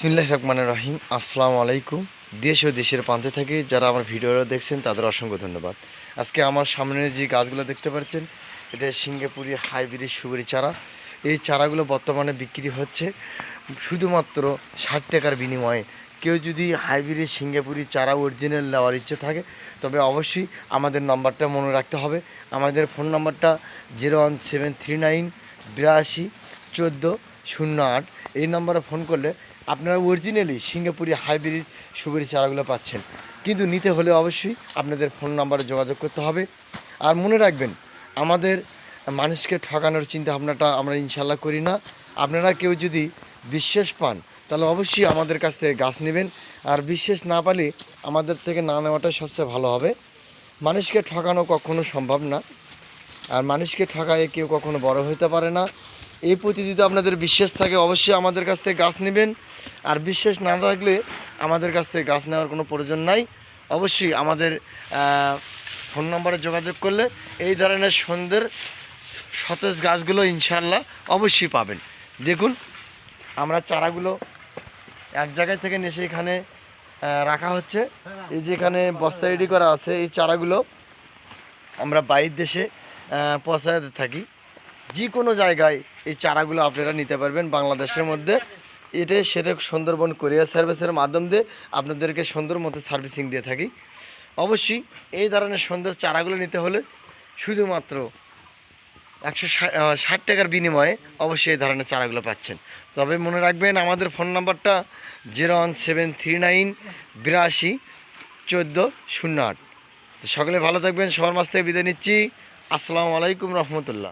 বিসমিল্লাহ রহমানের রহিম। আসসালামু আলাইকুম। দেশ ও দেশের প্রান্তে থেকে যারা আমার ভিডিওটা দেখছেন, তাদের অসংখ্য ধন্যবাদ। আজকে আমার সামনে যে গাছগুলো দেখতে পাচ্ছেন, এটা সিঙ্গাপুরি হাইব্রিড সুগরি চারা। এই চারাগুলো বর্তমানে বিক্রি হচ্ছে শুধুমাত্র ষাট টাকার বিনিময়ে। কেউ যদি হাইব্রিড সিঙ্গাপুরি চারা অরিজিনাল নেওয়ার ইচ্ছে থাকে, তবে অবশ্যই আমাদের নাম্বারটা মনে রাখতে হবে। আমাদের ফোন নাম্বারটা zero one seven three nine বিরাশি চোদ্দ শূন্য আট, এই নম্বরে ফোন করলে আপনারা অরিজিনালি সিঙ্গাপুরি হাইব্রিড সুগরি চারাগুলো পাচ্ছেন। কিন্তু নিতে হলে অবশ্যই আপনাদের ফোন নাম্বারে যোগাযোগ করতে হবে। আর মনে রাখবেন, আমাদের মানুষকে ঠকানোর চিন্তা ভাবনাটা আমরা ইনশাল্লাহ করি না। আপনারা কেউ যদি বিশ্বাস পান, তাহলে অবশ্যই আমাদের কাছ থেকে গাছ নেবেন। আর বিশ্বাস না পালে আমাদের থেকে না নেওয়াটাই সবচেয়ে ভালো হবে। মানুষকে ঠকানো কখনো সম্ভব না। আর মানুষকে ঠকায় কেউ কখনো বড় হতে পারে না। এই প্রতি যদি আপনাদের বিশ্বাস থাকে, অবশ্যই আমাদের কাছ থেকে গাছ নেবেন। আর বিশ্বাস না থাকলে আমাদের কাছ থেকে গাছ নেওয়ার কোনো প্রয়োজন নাই। অবশ্যই আমাদের ফোন নম্বরে যোগাযোগ করলে এই ধরনের সন্ধ্যের সতেজ গাছগুলো ইনশাল্লাহ অবশ্যই পাবেন। দেখুন, আমরা চারাগুলো এক জায়গায় থেকে নিয়ে এখানে রাখা হচ্ছে। এই যে এখানে বস্তা রেডি করা আছে, এই চারাগুলো আমরা বাইরের দেশে পৌঁছাতে থাকি। যে কোনো জায়গায় এই চারাগুলো আপনারা নিতে পারবেন বাংলাদেশের মধ্যে। এটা সেটা সুন্দরবন কোরিয়ার সার্ভিসের মাধ্যম দিয়ে আপনাদেরকে সুন্দর মতো সার্ভিসিং দিয়ে থাকি। অবশ্যই এই ধরনের সুন্দর চারাগুলো নিতে হলে শুধুমাত্র একশো ষাট টাকার বিনিময়ে অবশ্যই এই ধরনের চারাগুলো পাচ্ছেন। তবে মনে রাখবেন আমাদের ফোন নাম্বারটা zero one seven three nine বিরাশি চোদ্দ শূন্য আট। সকলে ভালো থাকবেন, সবার মাছ থেকে বিদায় নিচ্ছি। আসসালামু আলাইকুম রহমতুল্লাহ।